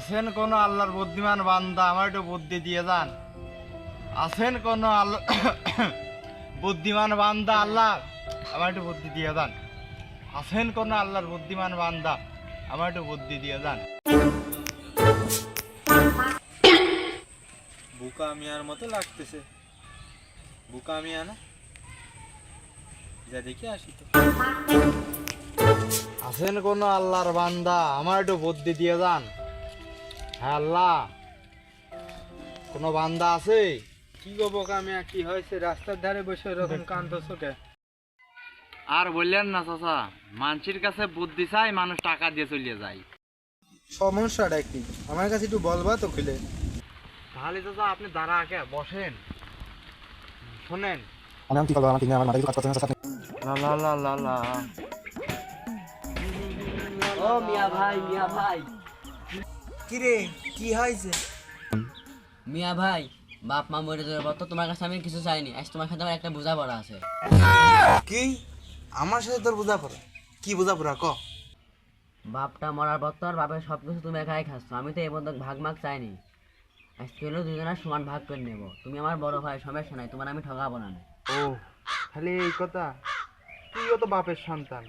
আছেন কোন আল্লাহর বুদ্ধিমান বান্দা? আমার একটু বুদ্ধি দিয়ে যান। আছেন কোন আল্লাহ বুদ্ধিমান বান্দা আল্লাহ? আমার একটু বুদ্ধি দিয়ে যান। আছেন কোন আল্লাহর বুদ্ধিমান বান্দা? আমার একটু বুদ্ধি দিয়ে যান। বুকা মিয়ার মতো লাগতেছে। বুকা মিয়া না? যা দেখে আসি তো। আছেন কোন আল্লাহর বান্দা? আমার একটু বুদ্ধি দিয়ে যান। আল্লাহ কোন বান্দা আছে? কি গো বোকা মিয়া কি হয়েছে? রাস্তার ধারে বসে এরকম কান্দছো কে আর বললেন না চাচা মানুষের কাছে বুদ্ধি চাই মানুষ টাকা দিয়ে চলিয়ে যায়। সমস্যাটা কি? আমার কাছে একটু বলবা তো খুলে। তাহলে চাচা আপনি দাঁড়া আগে বসেন। শোনেন। আমি কি করব আমার আমার মাথায় কাজ করতে লা লা লা লা লা। ও মিয়া ভাই মিয়া ভাই। কিরে কি হয়েছে? মিয়া ভাই বাপ মা মরে যাওয়ার তো তোমার কাছে আমি কিছু চাইনি। আজ তোমার সাথে আমার একটা বোঝাপড়া আছে। কি? আমার সাথে তোর বোঝাপড়া? কি বোঝাপড়া? ক। বাপটা মরার পর তো আর বাপের সব কিছু তুমি একাই খাচ্ছ। আমি তো এই পর্যন্ত ভাগ মাগ চাইনি। আজকে হলো দুজনের সমান ভাগ করে নেব। তুমি আমার বড় ভাই সমস্যা নাই তোমার আমি ঠকাবো না। ও তাহলে এই কথা? তুইও তো বাপের সন্তান।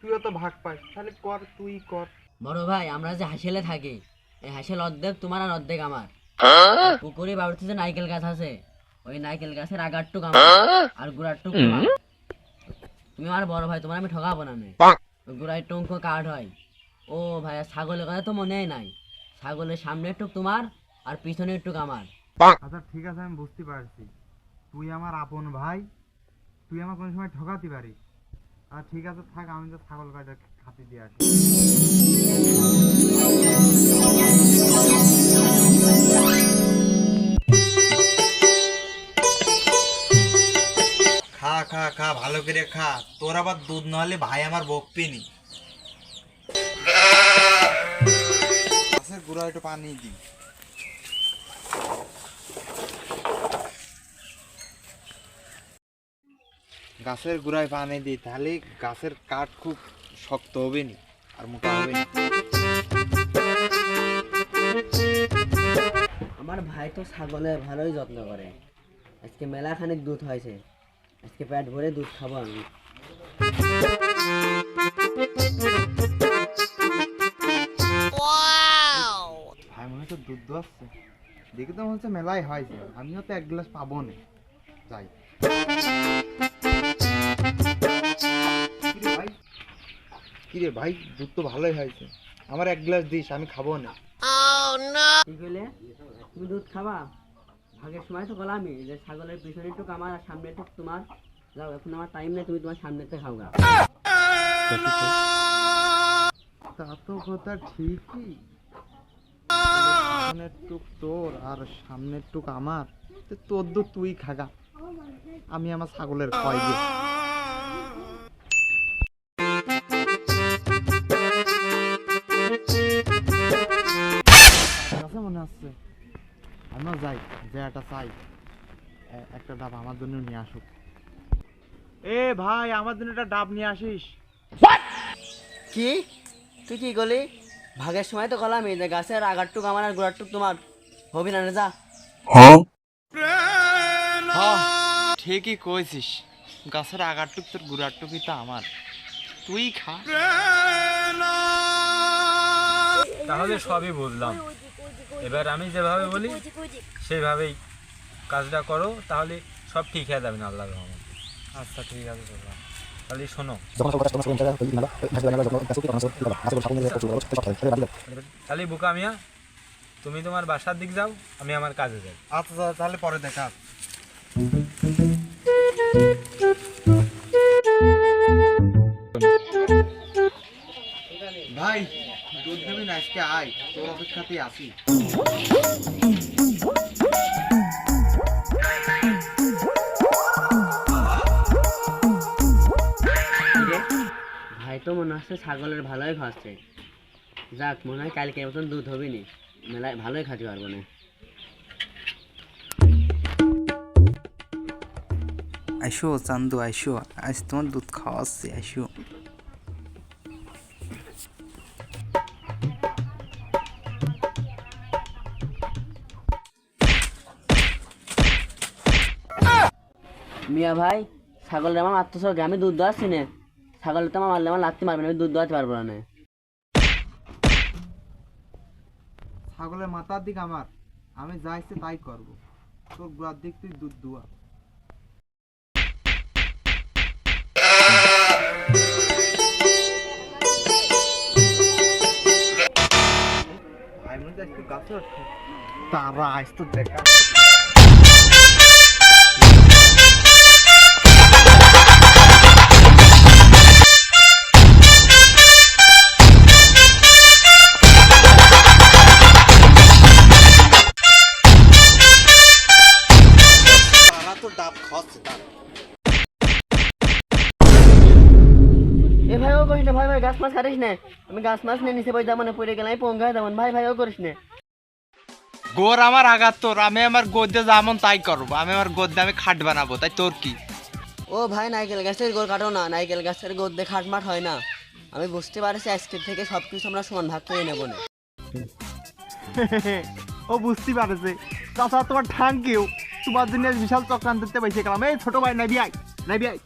তুইও তো ভাগ পাস তাহলে কর তুই কর। বড় ভাই আমরা যে হাসিলে থাকি এই হাসিল অর্ধেক তোমার আর অর্ধেক আমার। পুকুরে বাড়িতে যে নাইকেল গাছ আছে। ওই নাইকেল গাছের আগারটুক আমার। আর গোড়ারটুক তোমার তুমি আমার বড় ভাই তোমার আমি ঠকাবো না। ওই গোড়ায় টঙ্ক কাঠ হয়। ও ভাই আর ছাগলের কথা তো মনেই নাই। ছাগলের সামনের টুক তোমার আর পিছনের টুক আমার। আচ্ছা ঠিক আছে আমি বুঝতে পারছি। তুই আমার আপন ভাই। তুই আমার কোনো সময় ঠকাতে পারিস। আর ঠিক আছে থাক আমি তো ছাগল কাটা খাতি দিয়ে আসি। ভালো করে খা। তোর আবার দুধ না হলে ভাই আমার বকবি নি গাছের গুঁড়া একটু পানি দি গাছের গোড়ায় পানি দিই তাহলে গাছের কাঠ খুব শক্ত হবে নি আর মোটা হবে নি আমার ভাই তো ছাগলের ভালোই যত্ন করে। আজকে মেলা খানিক দুধ হয়েছে। আজকে পেট ভরে দুধ খাব আমি। ভাই মনে হচ্ছে দুধ দোয়াচ্ছে। দেখে তো মনে হচ্ছে মেলায় হয়েছে আমিও তো এক গ্লাস পাবো না। যাই। ভাই? কিরে ভাই? দুধ তো ভালোই হয়েছে আমার এক গ্লাস দিস আমি খাব না। কি কইলে? তুমি দুধ খাবা? ভাগের সময় তো বললামই যে ছাগলের পিছনে টুক আমার আর সামনে টুক তোমার। যাও, এখন আমার টাইম নেই, তুমি তোমার সামনেতে খাও গা। তা তো কথা ঠিকই। সামনের টুক তোর আর সামনের টুক আমার। তো তোর দুধ তুই খাগা আমি আমার ছাগলের দিয়ে মনে হচ্ছে আমিও যাই। যে একটা চাই এ- একটা ডাব আমার জন্য নিয়ে আসুক। এ ভাই আমার জন্য একটা ডাব নিয়ে আসিস। কি? তুই কি করলি? ভাগের সময় তো গলামই যে গাছের আগার টুক আমার আর গোড়ার টুক তোমার। হবি না রে যা। হ্যাঁ ঠিকই কইছিস। গাছের আগারটুক তোর গুড়ারটুকুই তো আমার। তুই খা। তাহলে সবই বুঝলাম। এবার আমি যেভাবে বলি সেইভাবেই কাজটা করো তাহলে সব ঠিক হয়ে যাবে না আল্লাহ রহমত আচ্ছা ঠিক আছে তাহলে শোনো তাহলে বুকা মিয়া তুমি তোমার বাসার দিক যাও আমি আমার কাজে যাই আচ্ছা তাহলে পরে দেখা আজকে আয় তোর অপেক্ষাতেই আসি ভাই তো মনে হচ্ছে ছাগলের ভালোই খাচ্ছে। যাক মনে হয় কালকে মতন দুধ হবে নি মেলায় ভালোই খাতে পারব না। আইসো চান্দু আইসো। আজ তোমার দুধ খাওয়াচ্ছি আইসো। মিয়া ভাই ছাগলের আমার মারতেছ আমি দুধ দোয়াচ্ছি না। ছাগলের তো আমার মারলে আমার লাত্তি মারবে না আমি দুধ দোয়াতে পারব না ছাগলের মাথার দিক আমার। আমি যা ইচ্ছে তাই করব। তোর গোড়ার দিক তুই দুধ দুয়া। তারা আজ তো দেখা। গাছ মাছ কাটিস না? আমি গাছ মাছ নিয়ে নিচে পড়ে মানে পড়ে গেলাম আমি পঙ্গায় ভাই ভাই ও করিস না। গোর আমার আঘাত তোর আমি আমার গদ্যে যেমন তাই করব। আমি আমার গদ্যে আমি খাট বানাবো তাই তোর কি? ও ভাই নাইকেল গাছের গোড় কাটো না। নাইকেল গাছের গোড় দিয়ে খাটমাট হয় না। আমি বুঝতে পারছি আজকের থেকে সব কিছু আমরা সমান ভাগ করে নেব না। ও বুঝতে পারছে। চাচা তোমার থ্যাংক ইউ তোমার জন্য বিশাল চক্রান্ত দিতে পাইছে গেলাম। এই ছোট ভাই নাবি আই নাবি আই